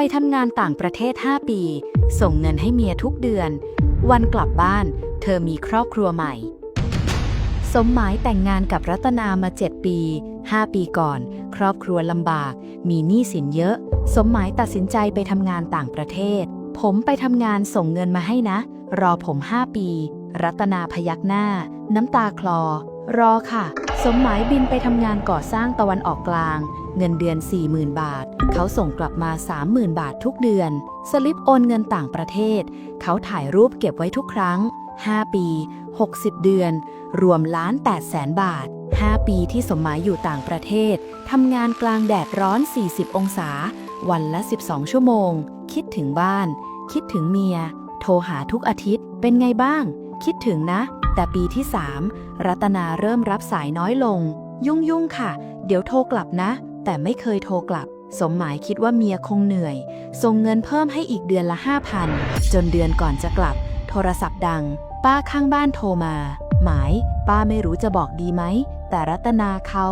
ไปทำงานต่างประเทศ 5 ปี ส่งเงินให้เมียทุกเดือน วันกลับบ้าน เธอมีครอบครัวใหม่ สมหมายแต่งงานกับรัตนามา 7 ปี 5 ปีก่อน ครอบครัวลำบาก มีหนี้สินเยอะ สมหมายตัดสินใจไปทำงานต่างประเทศ ผมไปทำงานส่งเงินมาให้นะ รอผม 5 ปี รัตนาพยักหน้า น้ำตาคลอ รอค่ะ สมหมายบินไปทำงานก่อสร้างตะวันออกกลาง เงินเดือน 40,000 บาท เขาส่งกลับมา 30,000 บาททุกเดือน สลิปโอนเงินต่างประเทศ เขาถ่ายรูปเก็บไว้ทุกครั้ง 5 ปี 60 เดือน รวมล้าน8แสนบาท 5 ปีที่สมหมายอยู่ต่างประเทศทำงานกลางแดดร้อน 40 องศา วันละ 12 ชั่วโมง คิดถึงบ้าน คิดถึงเมีย โทรหาทุกอาทิตย์ เป็นไงบ้าง คิดถึงนะ แต่ปีที่3รัตนาเริ่มรับสายน้อยลง ยุ่งยุ่งๆค่ะ เดี๋ยวโทรกลับนะ แต่ไม่เคยโทรกลับ สมหมายคิดว่าเมียคงเหนื่อย ส่งเงินเพิ่มให้อีกเดือนละ5,000จนเดือนก่อนจะกลับ โทรศัพท์ดัง ป้าข้างบ้านโทรมา หมาย ป้าไม่รู้จะบอกดีไหม แต่รัตนาเขา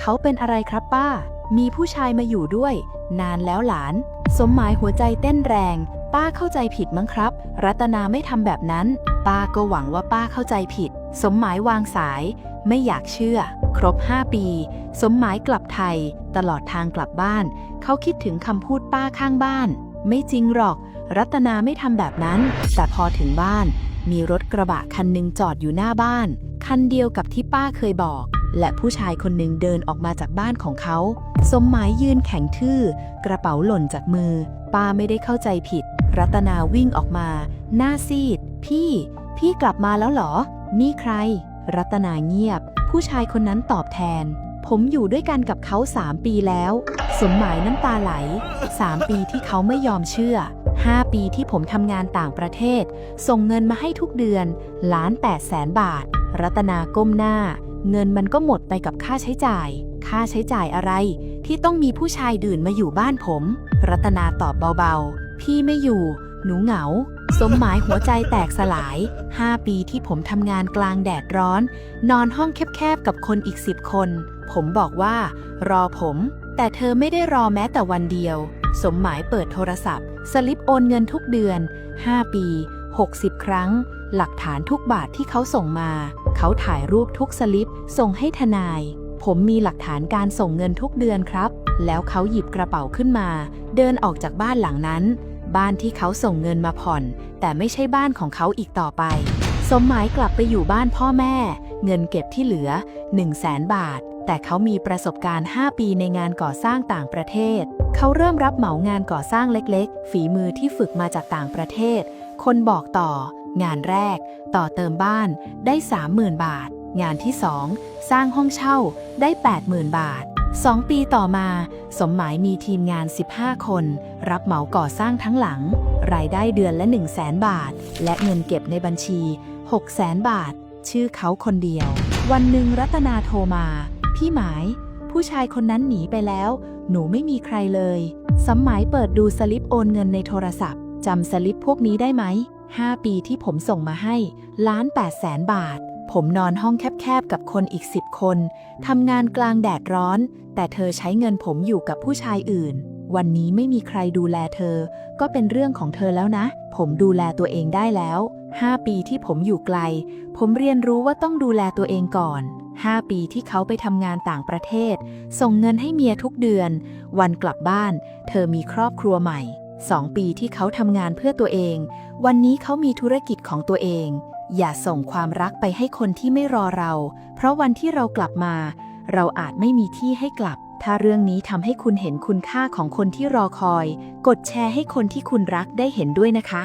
เขาเป็นอะไรครับป้า มีผู้ชายมาอยู่ด้วย นานแล้วหลาน สมหมายหัวใจเต้นแรง ป้าเข้าใจผิดมั้งครับ รัตนาไม่ทำแบบนั้น ป้าก็หวังว่าป้าเข้าใจผิด สมหมายวางสาย ไม่อยากเชื่อ ครบ 5 ปี สมหมายกลับไทย ตลอดทางกลับบ้าน เขาคิดถึงคำพูดป้าข้างบ้าน ไม่จริงหรอก รัตนาไม่ทำแบบนั้น แต่พอถึงบ้าน มีรถกระบะคันหนึ่งจอดอยู่หน้าบ้าน คันเดียวกับที่ป้าเคยบอก และผู้ชายคนหนึ่งเดินออกมาจากบ้านของเขา สมหมายยืนแข็งทื่อ กระเป๋าหล่นจากมือ ป้าไม่ได้เข้าใจผิด รัตนาวิ่งออกมา หน้าซีด พี่ พี่กลับมาแล้วเหรอ นี่ใคร รัตนาเงียบ ผู้ชายคนนั้นตอบแทน ผมอยู่ด้วยกันกับเขาสามปีแล้ว สมหมายน้ำตาไหลสามปีที่เขาไม่ยอมเชื่อห้าปีที่ผมทำงานต่างประเทศ ส่งเงินมาให้ทุกเดือนล้านแปดแสนบาท รัตนาก้มหน้า เงินมันก็หมดไปกับค่าใช้จ่าย ค่าใช้จ่ายอะไร ที่ต้องมีผู้ชายดื่นมาอยู่บ้านผม รัตนาตอบเบาๆ พี่ไม่อยู่ หนูเหงา สมหมายหัวใจแตกสลาย 5 ปีที่ผมทำงานกลางแดดร้อน นอนห้องแคบๆกับคนอีกสิบคน ผมบอกว่า รอผม แต่เธอไม่ได้รอแม้แต่วันเดียว สมหมายเปิดโทรศัพท์ สลิปโอนเงินทุกเดือน 5 ปี 60 ครั้ง หลักฐานทุกบาทที่เขาส่งมา เขาถ่ายรูปทุกสลิป ส่งให้ทนาย ผมมีหลักฐานการส่งเงินทุกเดือนครับแล้วเขาหยิบกระเป๋าขึ้นมา เดินออกจากบ้านหลังนั้น บ้านที่เขาส่งเงินมาผ่อน แต่ไม่ใช่บ้านของเขาอีกต่อไป สมหมายกลับไปอยู่บ้านพ่อแม่ เงินเก็บที่เหลือ 1 0 0 0 0แสนบาท แต่เขามีประสบการณ์ 5 ปีในงานก่อสร้างต่างประเทศ เขาเริ่มรับเหมางานก่อสร้างเล็กๆ ฝีมือที่ฝึกมาจากต่างประเทศ คนบอกต่อ งานแรก ต่อเติมบ้านได้ 30,000 บาท งานที่ 2 สร้างห้องเช่าได้ 80,000 บาท 2ปีต่อมา สมหมายมีทีมงาน 15 คน รับเหมาก่อสร้างทั้งหลัง รายได้เดือนละ 1 0 0 0 0แสนบาท และเงินเก็บในบัญชี 6 0 0แสนบาท ชื่อเขาคนเดียว วันหนึ่งรัตนาโทรมา พี่หมาย ผู้ชายคนนั้นหนีไปแล้ว หนูไม่มีใครเลย สมหมายเปิดดูสลิปโอนเงินในโทรศัพท์จำสลิปพวกนี้ได้ไหม 5 ปีที่ผมส่งมาให้ล้าน8แสนบาท ผมนอนห้องแคบๆกับคนอีก10คนทำงานกลางแดดร้อน แต่เธอใช้เงินผมอยู่กับผู้ชายอื่น วันนี้ไม่มีใครดูแลเธอ ก็เป็นเรื่องของเธอแล้วนะ ผมดูแลตัวเองได้แล้ว 5 ปีที่ผมอยู่ไกล ผมเรียนรู้ว่าต้องดูแลตัวเองก่อน 5 ปีที่เขาไปทำงานต่างประเทศ ส่งเงินให้เมียทุกเดือน วันกลับบ้าน เธอมีครอบครัวใหม่2ปีที่เขาทำงานเพื่อตัวเอง วันนี้เขามีธุรกิจของตัวเอง อย่าส่งความรักไปให้คนที่ไม่รอเรา เพราะวันที่เรากลับมา เราอาจไม่มีที่ให้กลับ ถ้าเรื่องนี้ทำให้คุณเห็นคุณค่าของคนที่รอคอย กดแชร์ให้คนที่คุณรักได้เห็นด้วยนะคะ